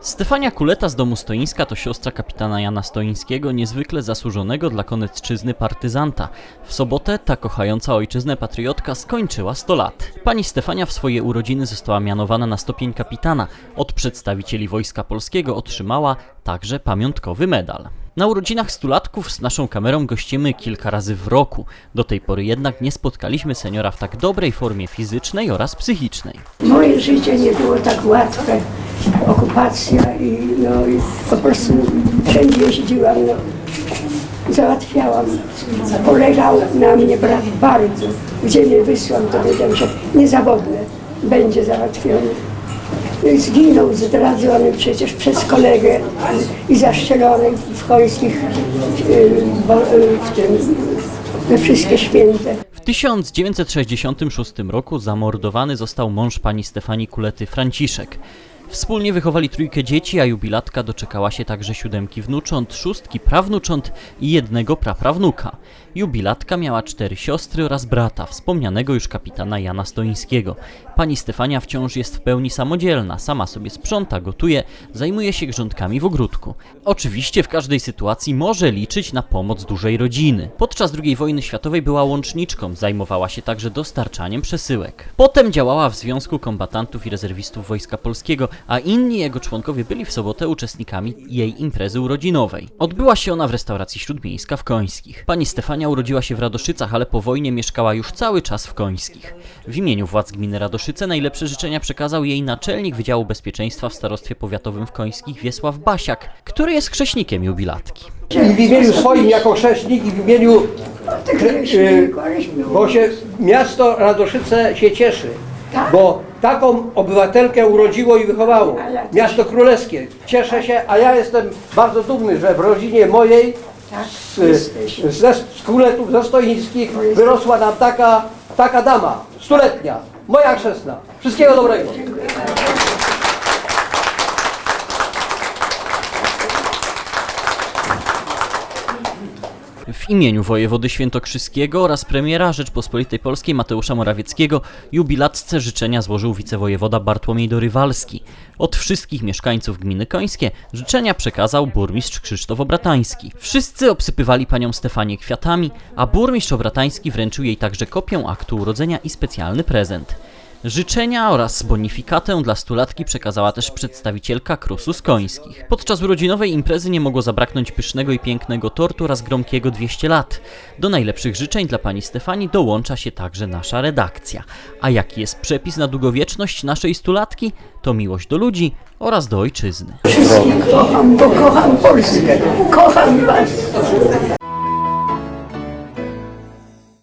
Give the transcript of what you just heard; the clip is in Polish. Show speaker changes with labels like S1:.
S1: Stefania Kuleta z domu Stoińska to siostra kapitana Jana Stoińskiego, niezwykle zasłużonego dla Konecczyzny partyzanta. W sobotę ta kochająca ojczyznę patriotka skończyła 100 lat. Pani Stefania w swoje urodziny została mianowana na stopień kapitana. Od przedstawicieli Wojska Polskiego otrzymała także pamiątkowy medal. Na urodzinach stulatków z naszą kamerą gościmy kilka razy w roku. Do tej pory jednak nie spotkaliśmy seniora w tak dobrej formie fizycznej oraz psychicznej.
S2: Moje życie nie było tak łatwe. Okupacja i, no, i po prostu wszędzie jeździłam, no, załatwiałam. Polegał na mnie brat bardzo. Gdzie mnie wysłał, to wiedział, że niezawodne będzie załatwione. No i zginął zdradzony przecież przez kolegę i zaszczelony w końskich, y, y, w tym, we wszystkie święte.
S1: W 1966 roku zamordowany został mąż pani Stefanii Kulety, Franciszek. Wspólnie wychowali trójkę dzieci, a jubilatka doczekała się także siódemki wnucząt, szóstki prawnucząt i jednego praprawnuka. Jubilatka miała cztery siostry oraz brata, wspomnianego już kapitana Jana Stoińskiego. Pani Stefania wciąż jest w pełni samodzielna, sama sobie sprząta, gotuje, zajmuje się grządkami w ogródku. Oczywiście w każdej sytuacji może liczyć na pomoc dużej rodziny. Podczas II wojny światowej była łączniczką, zajmowała się także dostarczaniem przesyłek. Potem działała w Związku Kombatantów i Rezerwistów Wojska Polskiego, a inni jego członkowie byli w sobotę uczestnikami jej imprezy urodzinowej. Odbyła się ona w restauracji śródmiejska w Końskich. Pani Stefania urodziła się w Radoszycach, ale po wojnie mieszkała już cały czas w Końskich. W imieniu władz gminy Radoszyce najlepsze życzenia przekazał jej naczelnik Wydziału Bezpieczeństwa w Starostwie Powiatowym w Końskich Wiesław Basiak, który jest chrześnikiem jubilatki.
S3: I w imieniu swoim jako chrześnik i w imieniu, y, bo się miasto Radoszyce się cieszy, bo taką obywatelkę urodziło i wychowało. Miasto królewskie. Cieszę się, a ja jestem bardzo dumny, że w rodzinie mojej z,
S2: jesteś.
S3: ze, z króletów, ze stoińskich wyrosła nam taka, taka dama, stuletnia, moja chrzestna. Wszystkiego dobrego.
S1: W imieniu wojewody świętokrzyskiego oraz premiera Rzeczpospolitej Polskiej Mateusza Morawieckiego jubilatce życzenia złożył wicewojewoda Bartłomiej Dorywalski. Od wszystkich mieszkańców gminy Końskie życzenia przekazał burmistrz Krzysztof Obratański. Wszyscy obsypywali panią Stefanię kwiatami, a burmistrz Obratański wręczył jej także kopię aktu urodzenia i specjalny prezent. Życzenia oraz bonifikatę dla stulatki przekazała też przedstawicielka Krusu z Końskich. Podczas urodzinowej imprezy nie mogło zabraknąć pysznego i pięknego tortu oraz gromkiego 200 lat. Do najlepszych życzeń dla pani Stefanii dołącza się także nasza redakcja. A jaki jest przepis na długowieczność naszej stulatki? To miłość do ludzi oraz do ojczyzny.
S2: Wszystkich kocham, bo kocham Polskę. Kocham Was.